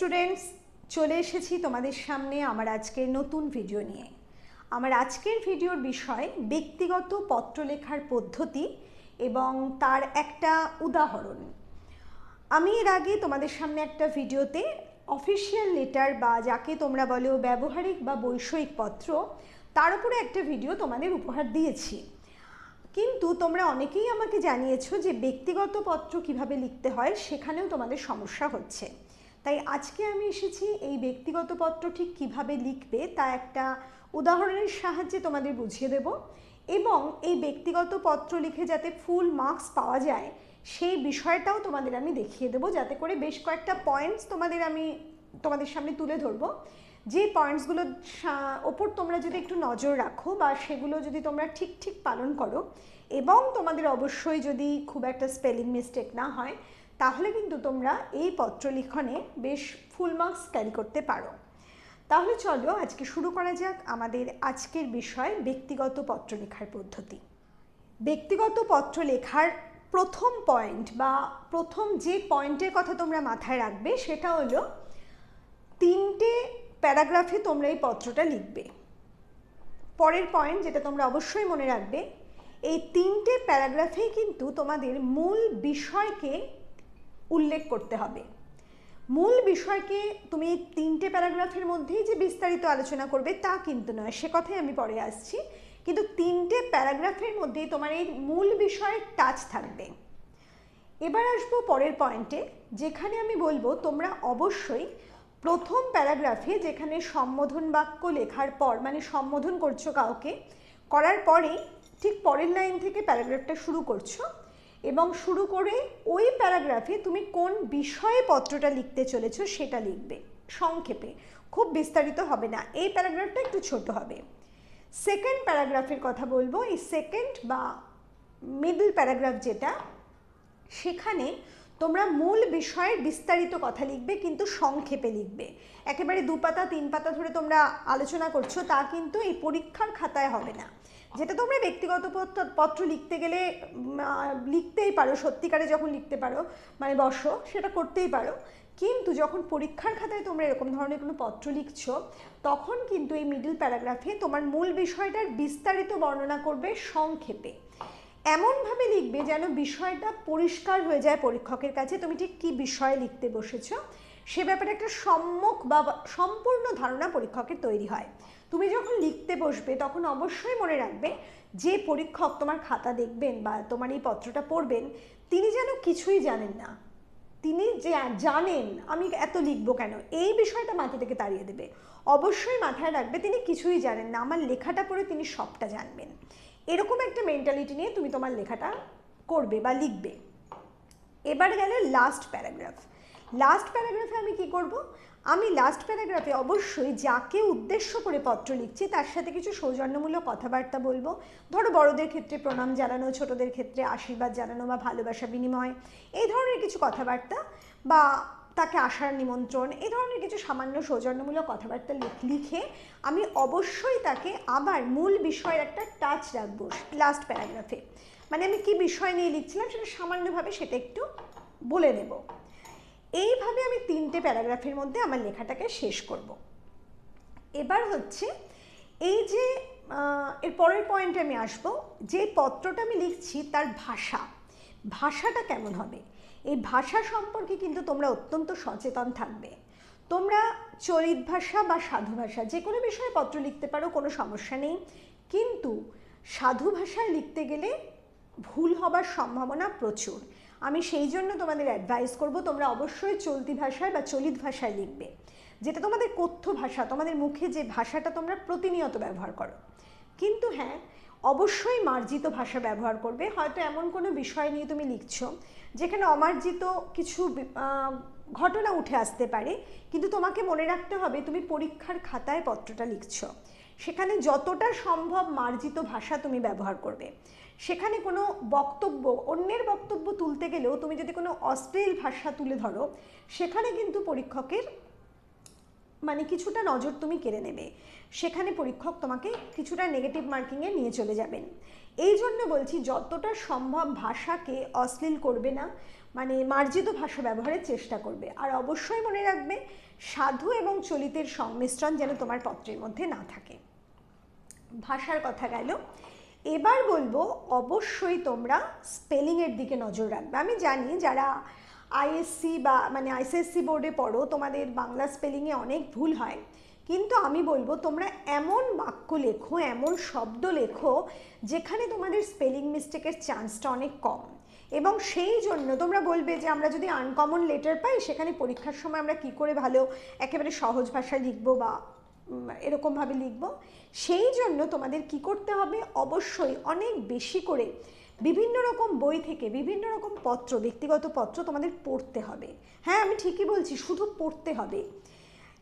Students চলে এসেছি তোমাদের সামনে আমার আজকের নতুন ভিডিও নিয়ে। আমার আজকের ভিডিওর বিষয় ব্যক্তিগত পত্র লেখার পদ্ধতি এবং তার একটা উদাহরণ। আমি এর আগে তোমাদের সামনে একটা ভিডিওতে অফিসিয়াল লেটার বা যাকে তোমরা বলো ব্যবহারিক বা বৈষয়িক পত্র, তার উপরে একটা ভিডিও তোমাদের উপহার দিয়েছি। কিন্তু তোমরা অনেকেই আমাকে জানিয়েছো যে ব্যক্তিগত পত্র কীভাবে লিখতে হয়, সেখানেও তোমাদের সমস্যা হচ্ছে। তাই আজকে আমি এসেছি এই ব্যক্তিগত পত্র ঠিক কীভাবে লিখবে তা একটা উদাহরণের সাহায্যে তোমাদের বুঝিয়ে দেব এবং এই ব্যক্তিগত পত্র লিখে যাতে ফুল মার্কস পাওয়া যায়, সেই বিষয়টাও তোমাদের আমি দেখিয়ে দেবো। যাতে করে বেশ কয়েকটা পয়েন্টস তোমাদের আমি তোমাদের সামনে তুলে ধরবো। যে পয়েন্টসগুলোর ওপর তোমরা যদি একটু নজর রাখো বা সেগুলো যদি তোমরা ঠিক ঠিক পালন করো এবং তোমাদের অবশ্যই যদি খুব একটা স্পেলিং মিস্টেক না হয় তাহলে কিন্তু তোমরা এই পত্র লিখনে বেশ ফুল মার্কস ক্যারি করতে পারো। তাহলে চলো আজকে শুরু করা যাক আমাদের আজকের বিষয় ব্যক্তিগত পত্র লেখার পদ্ধতি। ব্যক্তিগত পত্র লেখার প্রথম পয়েন্ট বা প্রথম যে পয়েন্টের কথা তোমরা মাথায় রাখবে সেটা হলো তিনটে প্যারাগ্রাফে তোমরা এই পত্রটা লিখবে। পরের পয়েন্ট যেটা তোমরা অবশ্যই মনে রাখবে, এই তিনটে প্যারাগ্রাফেই কিন্তু তোমাদের মূল বিষয়কে উল্লেখ করতে হবে। মূল বিষয়কে তুমি তিনটে প্যারাগ্রাফের মধ্যেই যে বিস্তারিত আলোচনা করবে তা কিন্তু নয়, সে কথাই আমি পরে আসছি। কিন্তু তিনটে প্যারাগ্রাফের মধ্যেই তোমার এই মূল বিষয়ের টাচ থাকবে। এবার আসব পরের পয়েন্টে, যেখানে আমি বলব তোমরা অবশ্যই প্রথম প্যারাগ্রাফে যেখানে সম্বোধন বাক্য লেখার পর মানে সম্বোধন করছ কাউকে, করার পরেই ঠিক পরের লাইন থেকে প্যারাগ্রাফটা শুরু করছ। এবং শুরু করে ওই প্যারাগ্রাফে তুমি কোন বিষয়ে পত্রটা লিখতে চলেছো সেটা লিখবে, সংক্ষেপে। খুব বিস্তারিত হবে না, এই প্যারাগ্রাফটা একটু ছোট হবে। সেকেন্ড প্যারাগ্রাফের কথা বলব, এই সেকেন্ড বা মিডল প্যারাগ্রাফ যেটা, সেখানে তোমরা মূল বিষয়ের বিস্তারিত কথা লিখবে কিন্তু সংক্ষেপে লিখবে। একেবারে দু পাতা তিন পাতা ধরে তোমরা আলোচনা করছ, তা কিন্তু এই পরীক্ষার খাতায় হবে না। যেটা তোমরা ব্যক্তিগত পত্র লিখতে গেলে লিখতেই পারো, সত্যিকারে যখন লিখতে পারো মানে বসো, সেটা করতেই পারো। কিন্তু যখন পরীক্ষার খাতায় তোমরা এরকম ধরনের কোনো পত্র লিখছো, তখন কিন্তু এই মিডিল প্যারাগ্রাফে তোমার মূল বিষয়টার বিস্তারিত বর্ণনা করবে সংক্ষেপে। এমনভাবে লিখবে যেন বিষয়টা পরিষ্কার হয়ে যায় পরীক্ষকের কাছে। তুমি ঠিক কী বিষয়ে লিখতে বসেছো? সে ব্যাপারে একটা সম্মুখ বা সম্পূর্ণ ধারণা পরীক্ষকের তৈরি হয়। তুমি যখন লিখতে বসবে, তখন অবশ্যই মনে রাখবে যে পরীক্ষক তোমার খাতা দেখবেন বা তোমার এই পত্রটা পড়বেন, তিনি যেন কিছুই জানেন না। তিনি যে জানেন আমি এত লিখব কেন, এই বিষয়টা মাথা থেকে তাড়িয়ে দেবে। অবশ্যই মাথায় রাখবে তিনি কিছুই জানেন না, আমার লেখাটা পড়ে তিনি সবটা জানবেন। এরকম একটা মেন্টালিটি নিয়ে তুমি তোমার লেখাটা করবে বা লিখবে। এবার গেলে লাস্ট প্যারাগ্রাফ লাস্ট প্যারাগ্রাফে আমি কি করব? আমি লাস্ট প্যারাগ্রাফে অবশ্যই যাকে উদ্দেশ্য করে পত্র লিখছি, তার সাথে কিছু সৌজন্যমূলক কথাবার্তা বলব। ধরো বড়দের ক্ষেত্রে প্রণাম জানানো, ছোটদের ক্ষেত্রে আশীর্বাদ জানানো বা ভালোবাসা বিনিময়, এই ধরনের কিছু কথাবার্তা বা তাকে আসার নিমন্ত্রণ, এই ধরনের কিছু সামান্য সৌজন্যমূলক কথাবার্তা লিখে আমি অবশ্যই তাকে আবার মূল বিষয়ের একটা টাচ রাখব লাস্ট প্যারাগ্রাফে মানে আমি কি বিষয় নিয়ে লিখছিলাম সেটা সামান্যভাবে সেটা একটু বলে নেব। এইভাবে আমি তিনটে প্যারাগ্রাফের মধ্যে আমার লেখাটাকে শেষ করব। এবার হচ্ছে এই যে এর পরের পয়েন্টে আমি আসব, যে পত্রটা আমি লিখছি তার ভাষা। ভাষাটা কেমন হবে? এই ভাষা সম্পর্কে কিন্তু তোমরা অত্যন্ত সচেতন থাকবে। তোমরা চরিত ভাষা বা সাধু ভাষা, যে কোনো বিষয়ে পত্র লিখতে পারো, কোনো সমস্যা নেই। কিন্তু সাধু ভাষায় লিখতে গেলে ভুল হবার সম্ভাবনা প্রচুর। আমি সেই জন্য তোমাদের অ্যাডভাইস করব, তোমরা অবশ্যই চলতি ভাষায় বা চলিত ভাষায় লিখবে। যেটা তোমাদের কথ্য ভাষা, তোমাদের মুখে যে ভাষাটা তোমরা প্রতিনিয়ত ব্যবহার করো। কিন্তু হ্যাঁ অবশ্যই মার্জিত ভাষা ব্যবহার করবে। হয়তো এমন কোনো বিষয় নিয়ে তুমি লিখছো, যেখানে অমার্জিত কিছু ঘটনা উঠে আসতে পারে, কিন্তু তোমাকে মনে রাখতে হবে তুমি পরীক্ষার খাতায় পত্রটা লিখছো। সেখানে যতটা সম্ভব মার্জিত ভাষা তুমি ব্যবহার করবে। সেখানে কোনো বক্তব্য, অন্যের বক্তব্য তুলতে গেলেও তুমি যদি কোনো অশ্লীল ভাষা তুলে ধরো, সেখানে কিন্তু পরীক্ষকের মানে কিছুটা নজর তুমি কেড়ে নেবে। সেখানে পরীক্ষক তোমাকে কিছুটা নেগেটিভ মার্কিংয়ে নিয়ে চলে যাবেন। এই জন্য বলছি, যতটা সম্ভব ভাষাকে অশ্লীল করবে না মানে মার্জিত ভাষা ব্যবহারের চেষ্টা করবে। আর অবশ্যই মনে রাখবে, সাধু এবং চলিতের সংমিশ্রণ যেন তোমার পত্রের মধ্যে না থাকে। ভাষার কথা গেল। এবার বলব, অবশ্যই তোমরা স্পেলিংয়ের দিকে নজর রাখবে। আমি জানি যারা আইএসসি বা মানে আইসিএসসি বোর্ডে পড়ো, তোমাদের বাংলা স্পেলিংয়ে অনেক ভুল হয়। কিন্তু আমি বলব, তোমরা এমন বাক্য লেখো, এমন শব্দ লেখো, যেখানে তোমাদের স্পেলিং মিস্টেকের চান্সটা অনেক কম। এবং সেই জন্য তোমরা বলবে যে, আমরা যদি আনকমন লেটার পাই, সেখানে পরীক্ষার সময় আমরা কি করে ভালো একেবারে সহজ ভাষায় লিখব বা এরকমভাবে লিখব? সেই জন্য তোমাদের কি করতে হবে? অবশ্যই অনেক বেশি করে বিভিন্ন রকম বই থেকে বিভিন্ন রকম পত্র, ব্যক্তিগত পত্র তোমাদের পড়তে হবে। হ্যাঁ আমি ঠিকই বলছি, শুধু পড়তে হবে।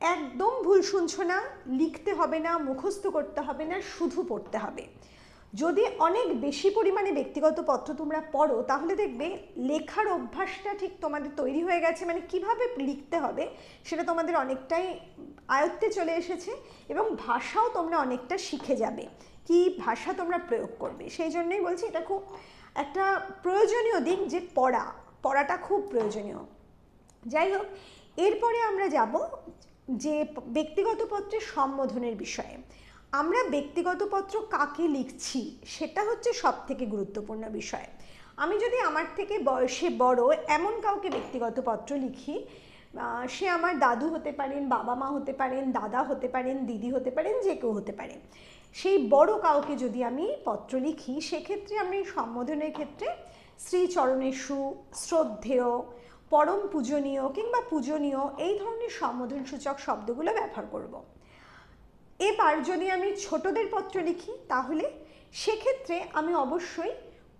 একদম ভুল শুনছো না, লিখতে হবে না, মুখস্থ করতে হবে না, শুধু পড়তে হবে। যদি অনেক বেশি পরিমাণে ব্যক্তিগত পত্র তোমরা পড়ো, তাহলে দেখবে লেখার অভ্যাসটা ঠিক তোমাদের তৈরি হয়ে গেছে। মানে কীভাবে লিখতে হবে সেটা তোমাদের অনেকটাই আয়ত্তে চলে এসেছে এবং ভাষাও তোমরা অনেকটা শিখে যাবে কি ভাষা তোমরা প্রয়োগ করবে। সেই জন্যই বলছি এটা খুব একটা প্রয়োজনীয় দিক যে পড়া, পড়াটা খুব প্রয়োজনীয়। যাই হোক, এরপরে আমরা যাব যে ব্যক্তিগত পত্রের সম্বোধনের বিষয়ে। আমরা ব্যক্তিগত পত্র কাকে লিখছি সেটা হচ্ছে সব থেকে গুরুত্বপূর্ণ বিষয় আমি যদি আমার থেকে বয়সে বড় এমন কাউকে ব্যক্তিগত পত্র লিখি সে আমার দাদু হতে পারেন, বাবা মা হতে পারেন, দাদা হতে পারেন, দিদি হতে পারেন, যে কেউ হতে পারে সেই বড় কাউকে যদি আমি পত্র লিখি, সেক্ষেত্রে আমি সম্বোধনের ক্ষেত্রে শ্রীচরণেশু শ্রদ্ধেয়, পরম পূজনীয় কিংবা পূজনীয় এই ধরনের সম্বোধনসূচক শব্দগুলো ব্যবহার করব। এবার যদি আমি ছোটদের পত্র লিখি, তাহলে সেক্ষেত্রে আমি অবশ্যই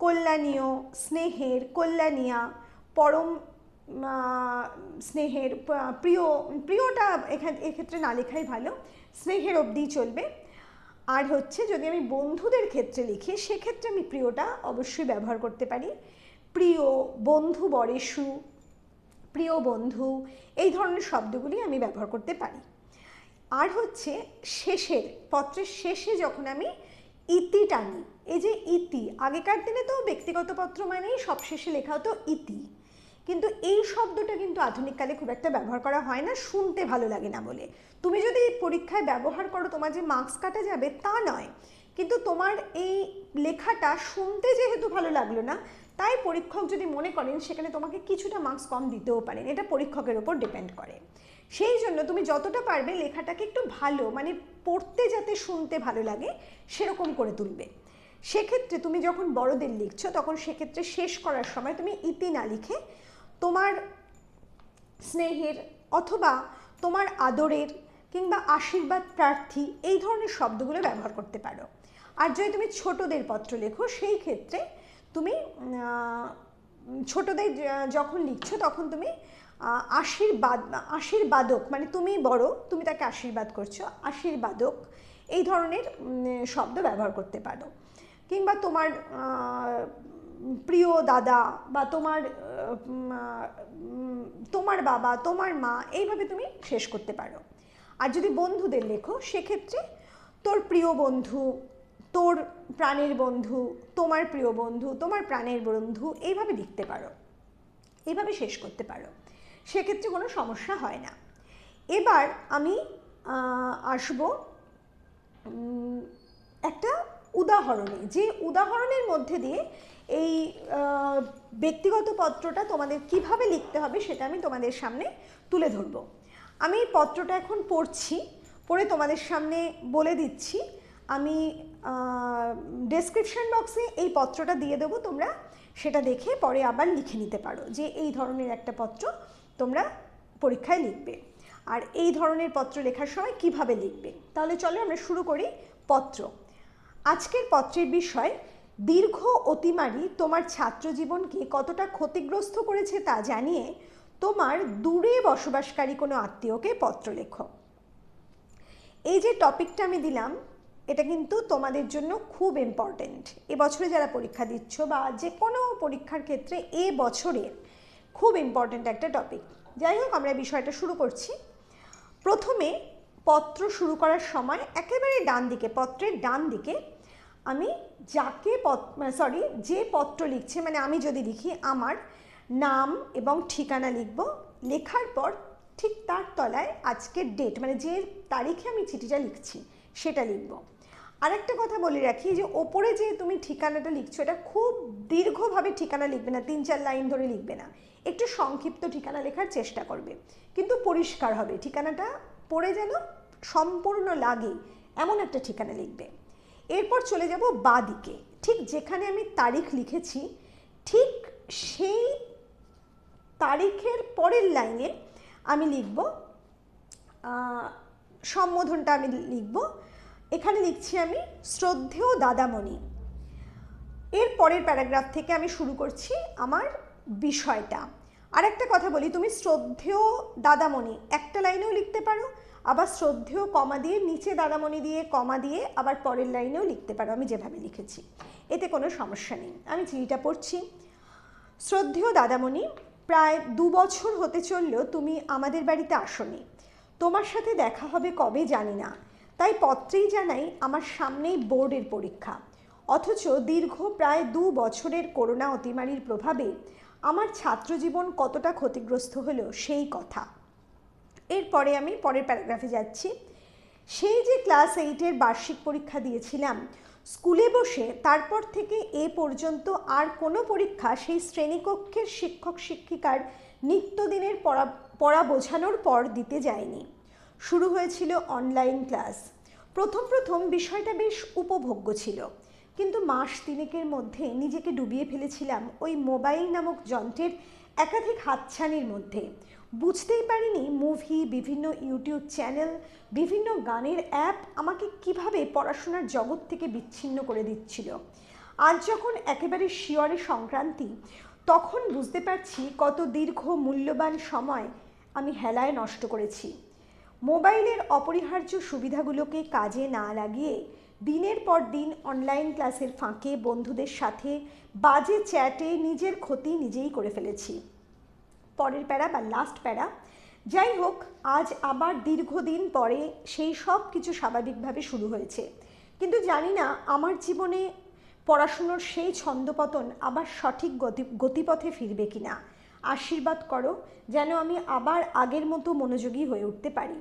কল্যাণীয় স্নেহের, কল্যাণিয়া, পরম স্নেহের প্রিয়, প্রিয়টা এখানে, এক্ষেত্রে না লেখাই ভালো, স্নেহের অবধি চলবে। আর হচ্ছে যদি আমি বন্ধুদের ক্ষেত্রে লিখি, সেক্ষেত্রে আমি প্রিয়টা অবশ্যই ব্যবহার করতে পারি। প্রিয় বন্ধু বরেশু প্রিয় বন্ধু, এই ধরনের শব্দগুলি আমি ব্যবহার করতে পারি। আর হচ্ছে শেষের, পত্রের শেষে যখন আমি ইতি টানি, এই যে ইতি, আগেকার দিনে তো ব্যক্তিগত পত্র মানেই সব শেষে লেখা হতো ইতি। কিন্তু এই শব্দটা কিন্তু আধুনিককালে খুব একটা ব্যবহার করা হয় না, শুনতে ভালো লাগে না বলে। তুমি যদি পরীক্ষায় ব্যবহার করো, তোমার যে মার্কস কাটা যাবে তা নয়। কিন্তু তোমার এই লেখাটা শুনতে যেহেতু ভালো লাগল না, তাই পরীক্ষক যদি মনে করেন, সেখানে তোমাকে কিছুটা মার্কস কম দিতেও পারেন। এটা পরীক্ষকের ওপর ডিপেন্ড করে। সেই জন্য তুমি যতটা পারবে লেখাটাকে একটু ভালো মানে পড়তে যাতে শুনতে ভালো লাগে, সেরকম করে তুলবে। সেক্ষেত্রে তুমি যখন বড়দের লিখছো, তখন সেক্ষেত্রে শেষ করার সময় তুমি ইতি না লিখে তোমার স্নেহের অথবা তোমার আদরের কিংবা আশীর্বাদ প্রার্থী এই ধরনের শব্দগুলো ব্যবহার করতে পারো। আর যদি তুমি ছোটদের পত্র লেখো, সেই ক্ষেত্রে তুমি ছোটদের যখন লিখছো, তখন তুমি আশীর্বাদ আশীর্বাদক মানে তুমি বড়, তুমি তাকে আশীর্বাদ করছ, আশীর্বাদক, এই ধরনের শব্দ ব্যবহার করতে পারো। কিংবা তোমার প্রিয় দাদা বা তোমার তোমার বাবা, তোমার মা, এইভাবে তুমি শেষ করতে পারো। আর যদি বন্ধুদের লেখো, সেক্ষেত্রে তোর প্রিয় বন্ধু, তোর প্রাণের বন্ধু, তোমার প্রিয় বন্ধু, তোমার প্রাণের বন্ধু, এইভাবে লিখতে পারো। এইভাবে শেষ করতে পারো। সেক্ষেত্রে কোনো সমস্যা হয় না। এবার আমি আসব একটা উদাহরণে। যে উদাহরণের মধ্যে দিয়ে এই ব্যক্তিগত পত্রটা তোমাদের কীভাবে লিখতে হবে সেটা আমি তোমাদের সামনে তুলে ধরবো। আমি পত্রটা এখন পড়ছি, পড়ে তোমাদের সামনে বলে দিচ্ছি। আমি ডেসক্রিপশন বক্সে এই পত্রটা দিয়ে দেবো, তোমরা সেটা দেখে পরে আবার লিখে নিতে পারো যে এই ধরনের একটা পত্র তোমরা পরীক্ষায় লিখবে। আর এই ধরনের পত্র লেখার সময় কীভাবে লিখবে? তাহলে চলো আমরা শুরু করি পত্র। আজকের পত্রের বিষয়, দীর্ঘ অতিমারি তোমার ছাত্র জীবনকে কতটা ক্ষতিগ্রস্ত করেছে তা জানিয়ে তোমার দূরে বসবাসকারী কোনো আত্মীয়কে পত্র লেখো। এই যে টপিকটা আমি দিলাম, এটা কিন্তু তোমাদের জন্য খুব ইম্পর্টেন্ট এবছরে যারা পরীক্ষা দিচ্ছ বা যে কোনো পরীক্ষার ক্ষেত্রে এ বছরের খুব ইম্পর্টেন্ট একটা টপিক যাই হোক, আমরা বিষয়টা শুরু করছি। প্রথমে পত্র শুরু করার সময় একেবারে ডান দিকে, পত্রের ডান দিকে আমি যাকে পত সরি যে পত্র লিখছে মানে আমি যদি লিখি আমার নাম এবং ঠিকানা লিখব। লেখার পর ঠিক তার তলায় আজকের ডেট মানে যে তারিখে আমি চিঠিটা লিখছি, সেটা লিখব। আরেকটা কথা বলে রাখি যে ওপরে যে তুমি ঠিকানাটা লিখছো, এটা খুব দীর্ঘভাবে ঠিকানা লিখবে না, তিন চার লাইন ধরে লিখবে না। একটু সংক্ষিপ্ত ঠিকানা লেখার চেষ্টা করবে। কিন্তু পরিষ্কার হবে, ঠিকানাটা পড়ে যেন সম্পূর্ণ লাগে, এমন একটা ঠিকানা লিখবে। এরপর চলে যাব বা দিকে ঠিক যেখানে আমি তারিখ লিখেছি, ঠিক সেই তারিখের পরের লাইনে আমি লিখব সম্বোধনটা আমি লিখব এখানে লিখছি আমি, শ্রদ্ধেয় দাদামণি। এর পরের প্যারাগ্রাফ থেকে আমি শুরু করছি আমার বিষয়টা। আর একটা কথা বলি, তুমি শ্রদ্ধেয় দাদামণি, একটা লাইনেও লিখতে পারো, আবার শ্রদ্ধেয় কমা দিয়ে, নিচে দাদামণি দিয়ে, কমা দিয়ে, আবার পরের লাইনেও লিখতে পারো, আমি যেভাবে লিখেছি। এতে কোনো সমস্যা নেই, আমি চিঠিটা পড়ছি। শ্রদ্ধেয় দাদামণি, প্রায় দু বছর হতে চললেও তুমি আমাদের বাড়িতে আসনি। তোমার সাথে দেখা হবে কবে জানি না। তাই পত্রেই জানাই আমার সামনেই বোর্ডের পরীক্ষা। অথচ দীর্ঘ প্রায় দু বছরের করোনা অতিমারির প্রভাবে আমার ছাত্রজীবন কতটা ক্ষতিগ্রস্ত হলো সেই কথা। এরপরে আমি পরের প্যারাগ্রাফে যাচ্ছি। সেই যে ক্লাস এইটের বার্ষিক পরীক্ষা দিয়েছিলাম, স্কুলে বসে তারপর থেকে এ পর্যন্ত আর কোনো পরীক্ষা সেই শ্রেণীকক্ষের শিক্ষক শিক্ষিকার নিত্যদিনের পড়া পড়া বোঝানোর পর দিতে যায়নি। শুরু হয়েছিল অনলাইন ক্লাস প্রথম প্রথম বিষয়টা বেশ উপভোগ্য ছিল। কিন্তু মাস তিনেকের মধ্যে নিজেকে ডুবিয়ে ফেলেছিলাম ওই মোবাইল নামক যন্ত্রের একাধিক হাতছানির মধ্যে। বুঝতেই পারিনি মুভি বিভিন্ন ইউটিউব চ্যানেল বিভিন্ন গানের অ্যাপ আমাকে কীভাবে পড়াশোনার জগৎ থেকে বিচ্ছিন্ন করে দিচ্ছিল। আজ যখন একেবারে শিয়রে সংক্রান্তি, তখন বুঝতে পারছি কত দীর্ঘ, মূল্যবান সময় আমি হেলায় নষ্ট করেছি। মোবাইলের অপরিহার্য সুবিধাগুলোকে কাজে না লাগিয়ে দিনের পর দিন অনলাইন ক্লাসের ফাঁকে বন্ধুদের সাথে বাজে চ্যাটে নিজের ক্ষতি নিজেই করে ফেলেছি। পরের প্যারা বা লাস্ট প্যারা। যাই হোক, আজ আবার দীর্ঘদিন পরে সেই সব কিছু স্বাভাবিকভাবে শুরু হয়েছে। কিন্তু জানি না, আমার জীবনে পড়াশুনোর সেই ছন্দপতন আবার সঠিক গতি, গতিপথে ফিরবে কিনা। আশীর্বাদ করো, যেন আমি আবার আগের মতো মনোযোগী হয়ে উঠতে পারি।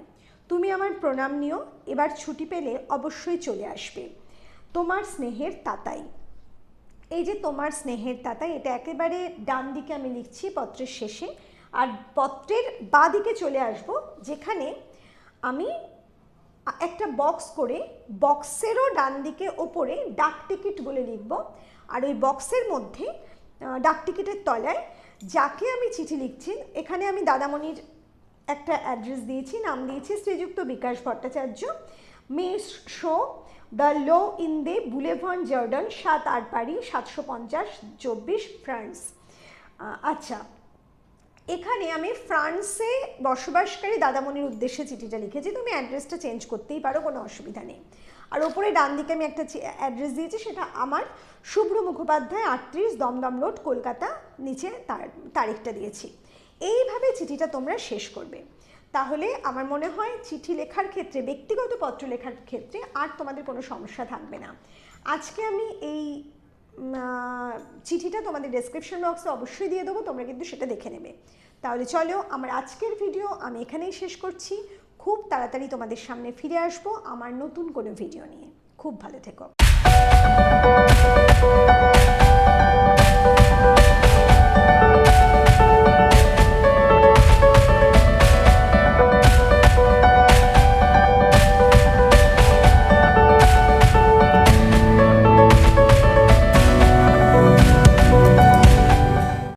তুমি আমার প্রণাম নিও, এবার ছুটি পেলে অবশ্যই চলে আসবে। তোমার স্নেহের তাতাই। এই যে তোমার স্নেহের তাতাই, এটা একেবারে ডান দিকে আমি লিখছি পত্রের শেষে। আর পত্রের বা দিকে চলে আসব, যেখানে আমি একটা বক্স করে বক্সেরও ডান দিকে ওপরে ডাক টিকিট বলে লিখব। আর ওই বক্সের মধ্যে ডাক টিকিটের তলায় যাকে আমি চিঠি লিখছি, এখানে আমি দাদামণির একটা অ্যাড্রেস দিয়েছি, নাম দিয়েছি শ্রীযুক্ত বিকাশ ভট্টাচার্য। মে শো, দ্য লো ইন দে বুলেভন জর্ডন, সাত আটবাড়ি সাতশো পঞ্চাশ, চব্বিশ ফ্রান্স। আচ্ছা এখানে আমি ফ্রান্সে বসবাসকারী দাদামণির উদ্দেশ্যে চিঠিটা লিখেছি। তুমি অ্যাড্রেসটা চেঞ্জ করতেই পারো, কোনো অসুবিধা নেই। আর ওপরে ডান দিকে আমি একটা অ্যাড্রেস দিয়েছি, সেটা আমার শুভ্র মুখোপাধ্যায় আটত্রিশ দমদম রোড, কলকাতা, নিচে তার, তারিখটা দিয়েছি। এইভাবে চিঠিটা তোমরা শেষ করবে। তাহলে আমার মনে হয় চিঠি লেখার ক্ষেত্রে, ব্যক্তিগত পত্র লেখার ক্ষেত্রে আর তোমাদের কোনো সমস্যা থাকবে না। আজকে আমি এই চিঠিটা তোমাদের ডেসক্রিপশন বক্সে অবশ্যই দিয়ে দেবো, তোমরা কিন্তু সেটা দেখে নেবে। তাহলে চলো, আমার আজকের ভিডিও আমি এখানেই শেষ করছি। খুব তাড়াতাড়ি তোমাদের সামনে ফিরে আসব আমার নতুন কোনো ভিডিও নিয়ে। খুব ভালো থেকো।